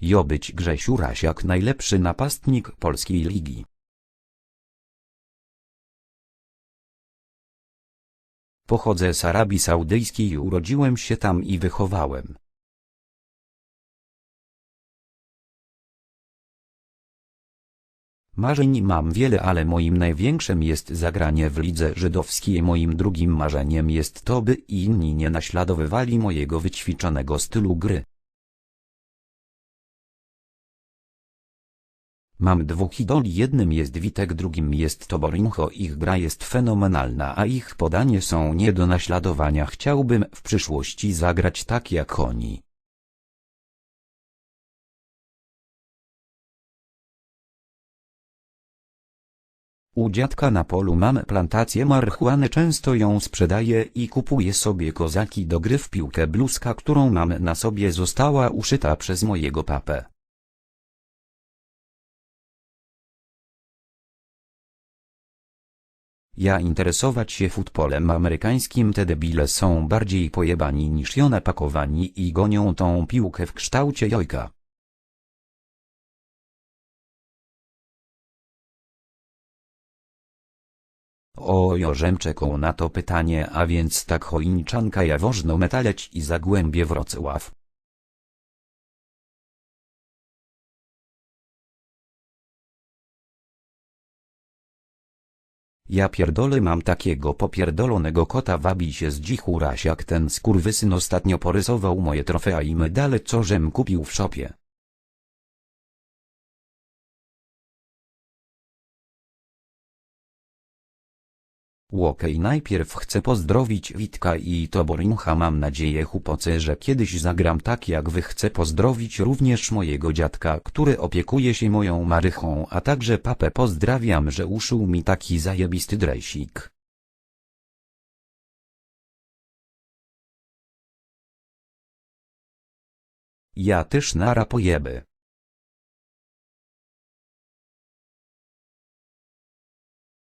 Jo być Grzesiu Rasiak najlepszy napastnik polskiej ligi. Pochodzę z Arabii Saudyjskiej urodziłem się tam i wychowałem. Marzeń mam wiele, ale moim największym jest zagranie w lidze żydowskiej. Moim drugim marzeniem jest to, by inni nie naśladowywali mojego wyćwiczonego stylu gry. Mam dwóch idoli, jednym jest Witek, drugim jest Toborinho. Ich gra jest fenomenalna, a ich podanie są nie do naśladowania. Chciałbym w przyszłości zagrać tak jak oni. U dziadka na polu mam plantację marihuany, często ją sprzedaję i kupuję sobie kozaki do gry w piłkę. Bluzka, którą mam na sobie została uszyta przez mojego papę. Ja interesować się futbolem amerykańskim te debile są bardziej pojebani niż ją napakowani i gonią tą piłkę w kształcie jojka. Ojożem czekał na to pytanie, a więc tak choinczanka jawożno metaleć i zagłębie Wrocław. Ja pierdolę mam takiego popierdolonego kota wabi się z dzichu rasiak ten skurwysyn ostatnio porysował moje trofea i medale co żem kupił w szopie. Łokej najpierw chcę pozdrowić Witka i Toborincha mam nadzieję chłopoce, że kiedyś zagram tak jak wy chcę pozdrowić również mojego dziadka, który opiekuje się moją marychą, a także papę pozdrawiam, że uszył mi taki zajebisty dresik. Ja też nara pojeby.